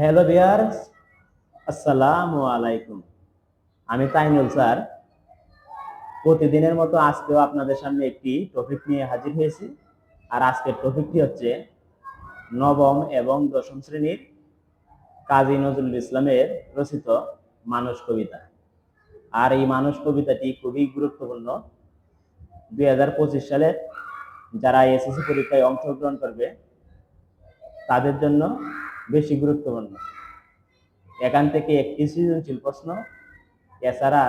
Hello বিয়ার্স আসসালামু আলাইকুম। আমি তাইনুল স্যার। প্রতিদিনের মতো আজকেও আপনাদের সামনে একটি টপিক নিয়ে হাজির হয়েছি। আর আজকের টপিকটি হচ্ছে নবম এবং দশম শ্রেণির কাজী নজরুল ইসলামের রচিত মানুষ কবিতা। আর এই মানুষ কবিতাটি খুবই গুরুত্বপূর্ণ। দুই হাজার পঁচিশ সালে যারা এসএসসি পরীক্ষায় অংশগ্রহণ করবে, তাদের জন্য বেশি গুরুত্বপূর্ণ। এখান থেকে একটি সৃজনশীল প্রশ্ন, এছাড়া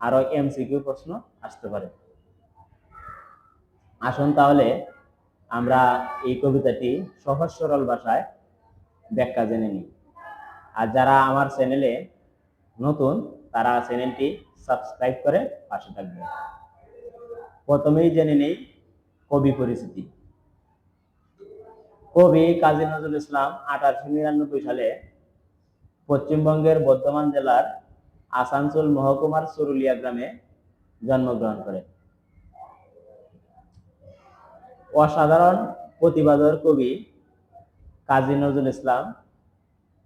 আরও এমসিকিউ প্রশ্ন আসতে পারে। আসুন তাহলে আমরা এই কবিতাটি সহজ সরল ভাষায় ব্যাখ্যা জেনে নিই। আর যারা আমার চ্যানেলে নতুন, তারা চ্যানেলটি সাবস্ক্রাইব করে পাশে থাকবে প্রথমেই জেনে নেই কবি পরিচিতি। কবি কাজী নজরুল ইসলাম আঠারোশো নিরানব্বই সালে পশ্চিমবঙ্গের বর্ধমান জেলার আসানসোল মহকুমার সরুলিয়া গ্রামে জন্মগ্রহণ করেন অসাধারণ প্রতিবাদর কবি কাজী নজরুল ইসলাম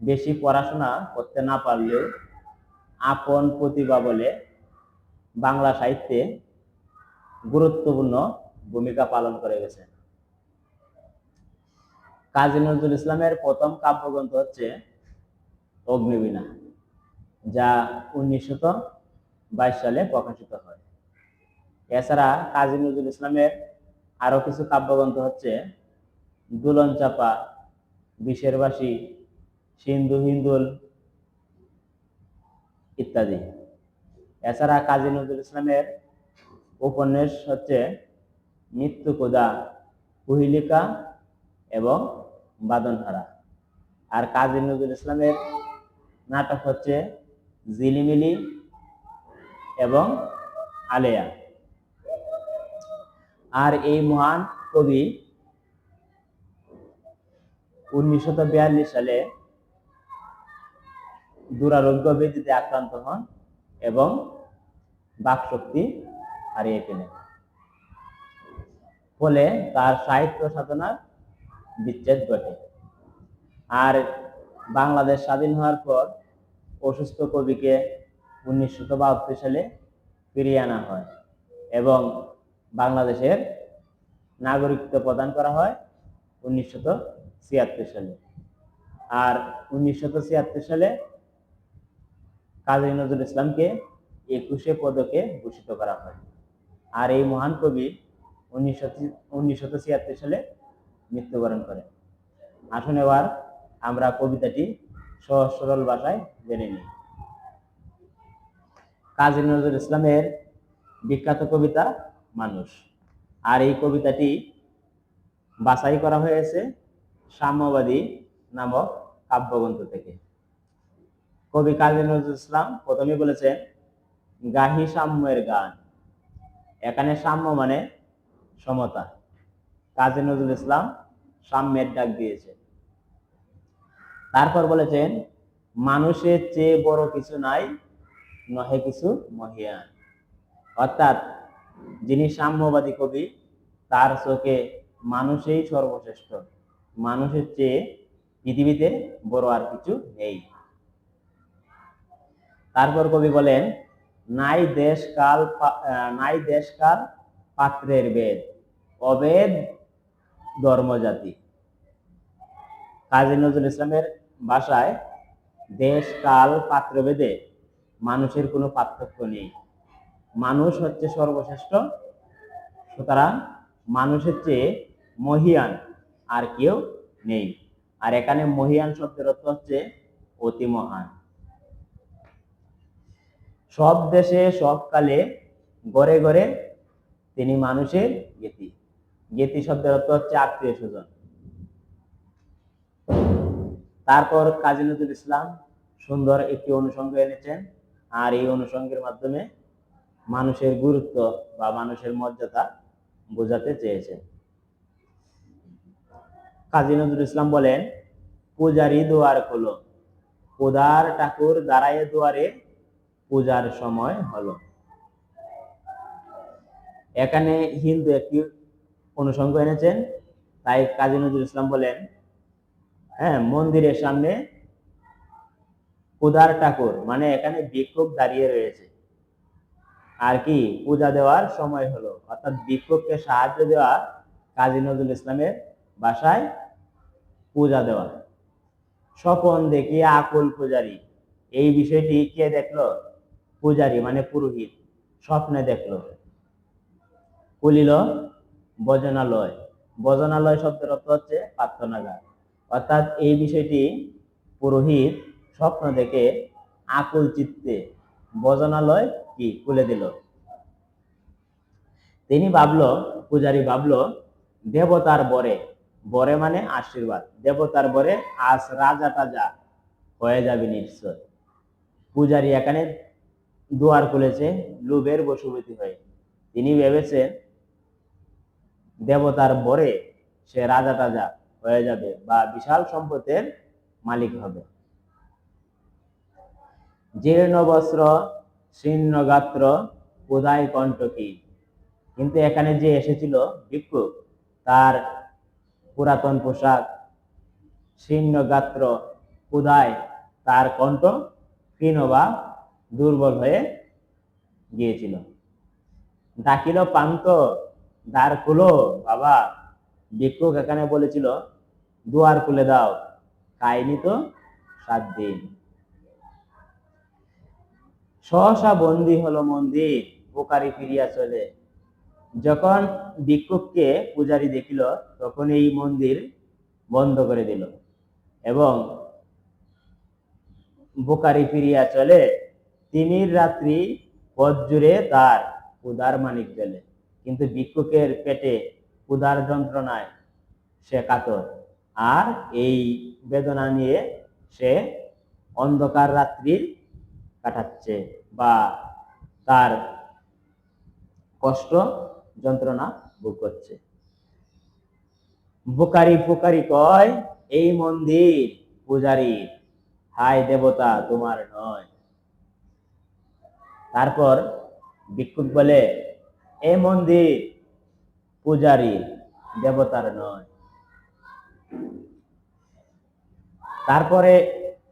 বেশি পড়াশোনা করতে না পারলেও আপন প্রতিভা বলে বাংলা সাহিত্যে গুরুত্বপূর্ণ ভূমিকা পালন করে গেছেন। কাজী নজরুল ইসলামের প্রথম কাব্যগ্রন্থ হচ্ছে অগ্নিবীণা, যা উনিশশো বাইশ সালে প্রকাশিত হয়। এছাড়া কাজী নজরুল ইসলামের আরও কিছু কাব্যগ্রন্থ হচ্ছে দুলন চাপা বিষের বাসী সিন্ধু হিন্দুল ইত্যাদি। এছাড়া কাজী নজরুল ইসলামের উপন্যাস হচ্ছে মৃত্যু কোদা কুহিলিকা এবং বাদনহারা আর কাজী নজরুল ইসলামের নাটক হচ্ছে জিলিমিলি এবং আলেয়া। আর এই মহান কবি উনিশশো বিয়াল্লিশ সালে দুরারোগ্য ব্যাধিতে আক্রান্ত হন এবং বাকশক্তি হারিয়ে ফেলেন। ফলে তার সাহিত্য সাধনার বিচ্ছেদ ঘটে। আর বাংলাদেশ স্বাধীন হওয়ার পর অসুস্থ কবিকে উনিশশো বাহাত্তর সালে ফিরিয়ে আনা হয় এবং বাংলাদেশের নাগরিকত্ব প্রদান করা হয় উনিশশো ছিয়াত্তর সালে। আর উনিশশো ছিয়াত্তর সালে কাজী নজরুল ইসলামকে একুশে পদকে ভূষিত করা হয়। আর এই মহান কবি উনিশশো উনিশশো ছিয়াত্তর সালে মৃত্যুবরণ করেন আসুন এবার আমরা কবিতাটি সহজ সরল ভাষায় জেনে নিই। কাজী নজরুল ইসলামের বিখ্যাত কবিতা মানুষ। আর এই কবিতাটি বাছাই করা হয়েছে সাম্যবাদী নামক কাব্যগ্রন্থ থেকে। কবি কাজী নজরুল ইসলাম প্রথমে বলেছেন, গাহি সাম্যের গান। এখানে সাম্য মানে সমতা। কাজী নজরুল ইসলাম সাম্যের ডাক দিয়েছে। তারপর বলেছেন মানুষের চেয়ে বড় কিছু নাই নহে কিছু মহিয়ান। অর্থাৎ যিনি সাম্যবাদী কবি তার চোখে মানুষই সর্বশ্রেষ্ঠ। মানুষের চেয়ে পৃথিবীতে বড় আর কিছু নেই। তারপর কবি বলেন নাই দেশ কাল আহ, নাই দেশ কাল পাত্রের বেদ। অবেদ ধর্মজাতি। কাজী নজরুল ইসলামের ভাষায় দেশ, কাল, পাত্রভেদে মানুষের কোনো পার্থক্য নেই। মানুষ হচ্ছে সর্বশ্রেষ্ঠ, সুতরাং মানুষের চেয়ে মহিয়ান আর কেউ নেই। আর এখানে মহিয়ান শব্দের অর্থ হচ্ছে অতি মহান। সব দেশে, সব কালে গড়ে গড়ে তিনি মানুষের জ্ঞাতি জ্ঞাতি শব্দের অর্থ হচ্ছে আত্মীয় স্বজন। তারপর কাজী নজরুল ইসলাম সুন্দর একটি অনুষঙ্গ এনেছেন আর এই অনুষঙ্গের মাধ্যমে মানুষের গুরুত্ব বা মানুষের মর্যাদা বোঝাতে চেয়েছেন। কাজী নজরুল ইসলাম বলেন পূজারি দুয়ার খোলো। পূজার ঠাকুর দাঁড়ায় দুয়ারে, পূজার সময় হলো। এখানে হিন্দু একটি অনুষঙ্গ এনেছেন। তাই কাজী নজরুল ইসলাম বলেন হ্যাঁ মন্দিরের সামনে ক্ষুধার ঠাকুর মানে এখানে বিক্ষোভ দাঁড়িয়ে রয়েছে। আর কি, পূজা দেওয়ার সময় হলো। অর্থাৎ ভিক্ষুককে সাহায্য দেওয়া কাজী নজরুল ইসলামের বাসায় পূজা দেওয়া। স্বপন দেখি আকুল পূজারী। এই বিষয়টি কে দেখল? পূজারী মানে পুরোহিত। স্বপ্নে দেখল। কুলিল বজনালয় বজনালয় শব্দের অর্থ হচ্ছে প্রার্থনাগার। অর্থাৎ এই বিষয়টি পুরোহিত স্বপ্ন দেখে আকুল চিত্তে বজনালয় কি খুলে দিল। তিনি ভাবলো, পূজারী ভাবলো, দেবতার বরে বরে মানে আশীর্বাদ। দেবতার বরে আজ রাজা টাজা হয়ে যাবে নিশ্চয়। পূজারী এখানে দুয়ার খুলেছে, লোভের বশবর্তী হয়ে। তিনি ভেবেছেন দেবতার বরে সে রাজা টাজা হয়ে যাবে বা বিশাল সম্পদের মালিক হবে। জীর্ণ বস্ত্র শীর্ণ গাত্র উদয় কণ্ঠকী কিন্তু এখানে যে এসেছিল ভিক্ষুক তার পুরাতন পোশাক শীর্ণ গাত্র উদয়, তার কণ্ঠ ক্ষীণ বা দুর্বল হয়ে গিয়েছিল। ডাকিল পান্ত দ্বার খুলো বাবা। ভিক্ষুক এখানে বলেছিল, দুয়ার খুলে দাও। খাইনি তো সাত দিন। সহসা বন্দী হলো মন্দির, বোকারি ফিরিয়া চলে। যখন ভিক্ষুককে পূজারী দেখিল, তখন এই মন্দির বন্ধ করে দিল এবং বোকারি ফিরিয়া চলে। তিমির রাত্রি পথ জুড়ে তার উদার মানিক গেলে। কিন্তু ভিক্ষুকের পেটে উদার যন্ত্রণায় সে কাতর। আর এই বেদনা নিয়ে সে অন্ধকার রাত্রি কাটাচ্ছে বা তার কষ্ট যন্ত্রণা ভোগ করছে। বুকারি ফুকারি কয়, এই মন্দির পূজারী হাই দেবতা, তোমার নয়। তারপর ভিক্ষুক বলে এ মন্দির পূজারী দেবতার নয়। তারপরে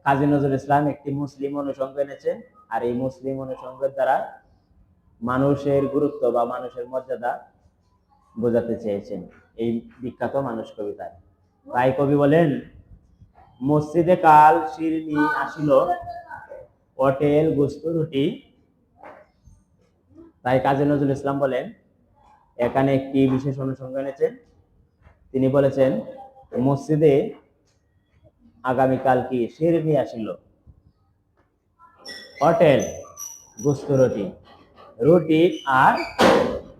কাজী নজরুল ইসলাম একটি মুসলিম অনুষঙ্গ এনেছেন আর এই মুসলিম অনুষঙ্গের দ্বারা মানুষের গুরুত্ব বা মানুষের মর্যাদা বোঝাতে চেয়েছেন এই বিখ্যাত মানুষ কবিতায় তাই কবি বলেন, মসজিদে কাল শিরনি আসিল হোটেল গুস্ত, রুটি তাই কাজী নজরুল ইসলাম বলেন, এখানে একটি বিশেষ অনুসঙ্গ এনেছেন তিনি বলেছেন, মসজিদে আগামীকাল কি শিরনি আসিল? হোটেল, গুস্ত রুটি। রুটি আর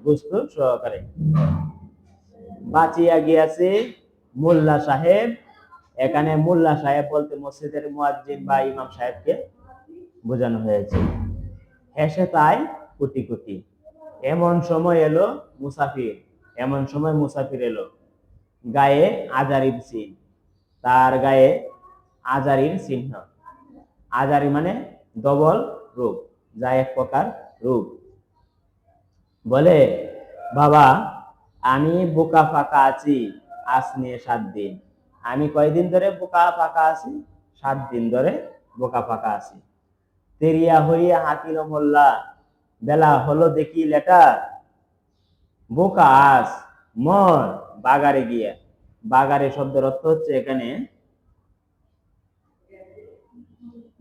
গুস্ত সহকারে। বাঁচিয়া গিয়াছে মোল্লা সাহেব। এখানে মোল্লা সাহেব বলতে মসজিদের মুয়াজ্জিন বা ইমাম সাহেবকে বোঝানো হয়েছে। হেসে তাই কোটি কোটি। এমন সময় এলো মুসাফির, এমন সময় মুসাফির এলো। গায়ে আজারির চিহ্ন, তার গায়ে আজারির চিহ্ন। আজারি মানে ডবল রূপ, যা এক প্রকার রূপ। বলে, বাবা, আমি বোকা ফাঁকা আছি আজ নিয়ে সাত দিন। আমি কয়দিন ধরে বোকা ফাঁকা আছি? সাত দিন ধরে বোকা ফাঁকা আছি। তেরিয়া হইয়া হাকিল মোল্লা বেলা হলো দেখি লেটার বোকা আস মর বাগারে গিয়া। বাগারে শব্দের অর্থ হচ্ছে এখানে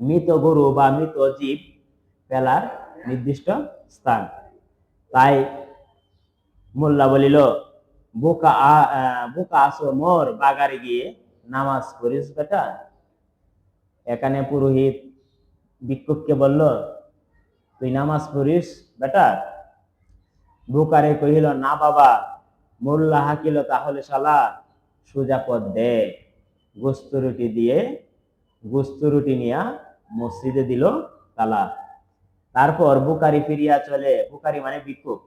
মৃত গরু বা মৃত জীব ফেলার নির্দিষ্ট স্থান। তাই মোল্লা বলিল, বোকা বোকা আসো মোর বাগারে গিয়ে নামাজ পড়িস বেটা। এখানে পুরোহিত ভিক্ষুককে বলল তুই নামাজ পড়িস, বেটা? বুকারে কহিল, না বাবা, মোল্লা হাকিল তাহলে শালা সোজা পথ দে। গোস্ত রুটি দিয়ে, গোস্ত রুটি নিয়া মসজিদে দিল তালা। তারপর বুকারি ফিরিয়া চলে, বুকারি মানে ভিক্ষুক।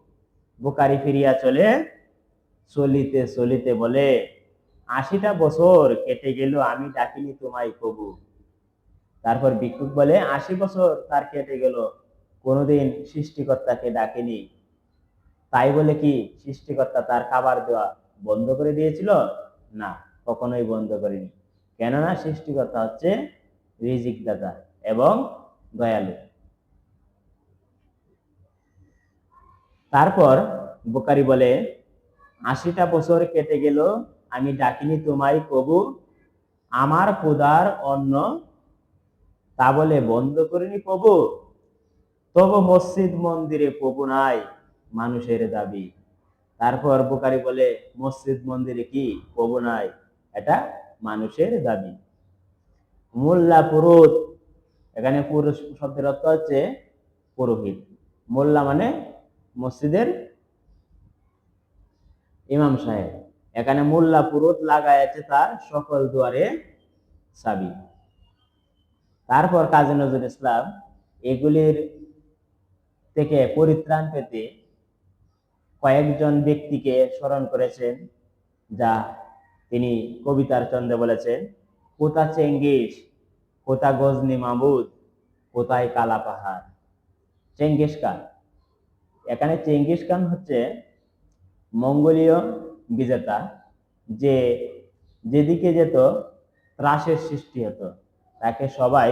বুকারি ফিরিয়া চলে, চলিতে চলিতে বলে, আশিটা বছর কেটে গেল, আমি ডাকিনি তোমায় কবু। তারপর ভিক্ষুক বলে, আশি বছর তার কেটে গেল। কোনোদিন সৃষ্টিকর্তাকে ডাকেনি। তাই বলে কি সৃষ্টিকর্তা তার খাবার দেওয়া বন্ধ করে দিয়েছিল? না, কখনোই বন্ধ করেনি। কেননা সৃষ্টিকর্তা হচ্ছে রিজিক দাতা এবং দয়ালু। তারপর বোকারি বলে, আশিটা বছর কেটে গেল, আমি ডাকিনি তোমায় কবু আমার ক্ষুদার অন্ন তা বলে বন্ধ করিনি প্রভু? তবু মসজিদ মন্দিরে প্রভু নাই, মানুষের দাবি। তারপর বোকারি বলে, মসজিদ মন্দিরে কি প্রভু নাই? এটা মানুষের দাবি। মোল্লা পুরোহিত এখানে পুরুষ শব্দের অর্থ হচ্ছে পুরোহিত। মোল্লা মানে মসজিদের ইমাম সাহেব। এখানে মোল্লা পুরোহিত লাগাই আছে তার সকল দুয়ারে চাবি তারপর কাজী নজরুল ইসলাম এগুলির থেকে পরিত্রাণ পেতে কয়েকজন ব্যক্তিকে স্মরণ করেছেন, যা তিনি কবিতার চন্দ্রে বলেছেন, কোথা চেঙ্গিস? কোথা গজনি মামুদ কোথায় কালা পাহাড়? Genghis Khan. এখানে চেঙ্গিস খান হচ্ছে মঙ্গোলীয় বিজেতা, যে যেদিকে যেত, ত্রাসের সৃষ্টি হতো, তাকে সবাই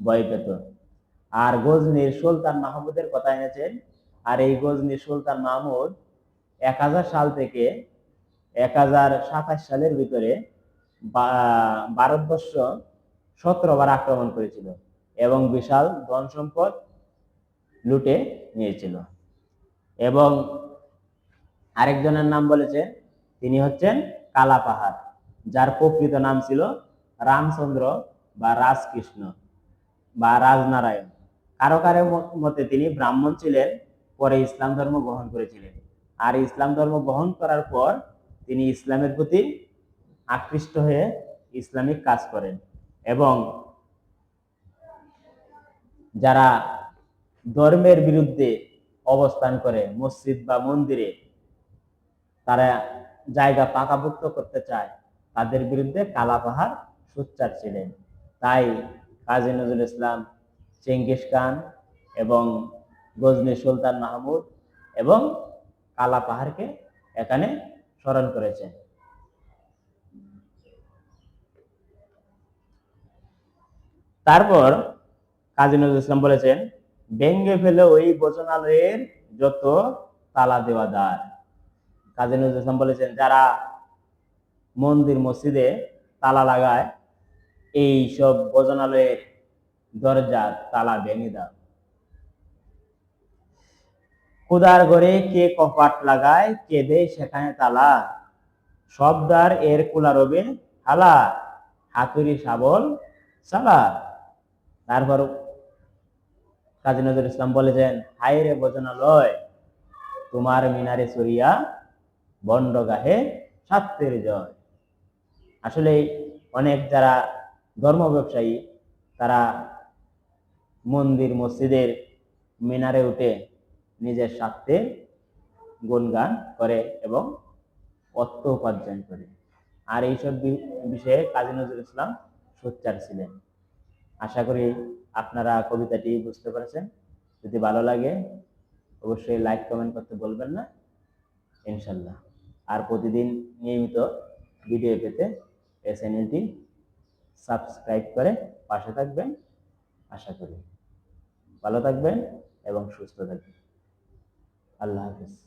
ভয় পেত। আর গজনির সুলতান মাহমুদের কথা এনেছেন। আর এই গজনির সুলতান মাহমুদ এক হাজার সাল থেকে এক হাজার সাতাশ সালের ভিতরে ভারতবর্ষ বার আক্রমণ করেছিল এবং বিশাল ধন সম্পদ লুটে নিয়েছিল। এবং আরেকজনের নাম বলেছে, তিনি হচ্ছেন কালা পাহাড়, যার প্রকৃত নাম ছিল রামচন্দ্র বা রাজকৃষ্ণ বা রাজনারায়ণ। কারও কারও মতে তিনি ব্রাহ্মণ ছিলেন, পরে ইসলাম ধর্ম গ্রহণ করেছিলেন। আর ইসলাম ধর্ম গ্রহণ করার পর তিনি ইসলামের প্রতি আকৃষ্ট হয়ে ইসলামিক কাজ করেন এবং যারা ধর্মের বিরুদ্ধে অবস্থান করে, মসজিদ বা মন্দিরে তারা জায়গা পাকাভুক্ত করতে চায়, তাদের বিরুদ্ধে কালা পাহাড় সোচ্চার ছিলেন। তাই কাজী নজরুল ইসলাম চেঙ্গিস খান এবং গজনী সুলতান মাহমুদ এবং কালা পাহাড়কে এখানে স্মরণ করেছেন। তারপর কাজী নজরুল ইসলাম বলেছেন, ভেঙ্গে ফেলে ওই ভোজনালয়ের যত তালা দেওয়া দ্বার কাজী নজরুল ইসলাম বলেছেন, যারা মন্দির মসজিদে তালা লাগায়, এই সব ভোজনালয়ের দরজা, তালা ভেঙে দাও। খুদার ঘরে কে কপাট লাগায়, কে দেয় সেখানে তালা। সব দ্বার এর খোলা রবে হালা হাতুড়ি শাবল চালা তারপর কাজী নজরুল ইসলাম বলেছেন, হায় রে ভোজনালয় তোমার মিনারে চড়িয়া বন্ড গাহে সাত্যের জয়। আসলে অনেক যারা ধর্ম ব্যবসায়ী তারা মন্দির মসজিদের মিনারে উঠে নিজের স্বার্থে গুণগান করে এবং অর্থ উপার্জন করে। আর এইসব বিষয়ে কাজী নজরুল ইসলাম সোচ্চার ছিলেন। আশা করি আপনারা কবিতাটি বুঝতে পেরেছেন। যদি ভালো লাগে, অবশ্যই লাইক, কমেন্ট করতে বলবেন না। ইনশাল্লাহ। আর প্রতিদিন নিয়মিত ভিডিও পেতে এই চ্যানেলটি সাবস্ক্রাইব করে পাশে থাকবেন। আশা করি। ভালো থাকবেন এবং সুস্থ থাকবেন। আল্লাহ হাফিজ।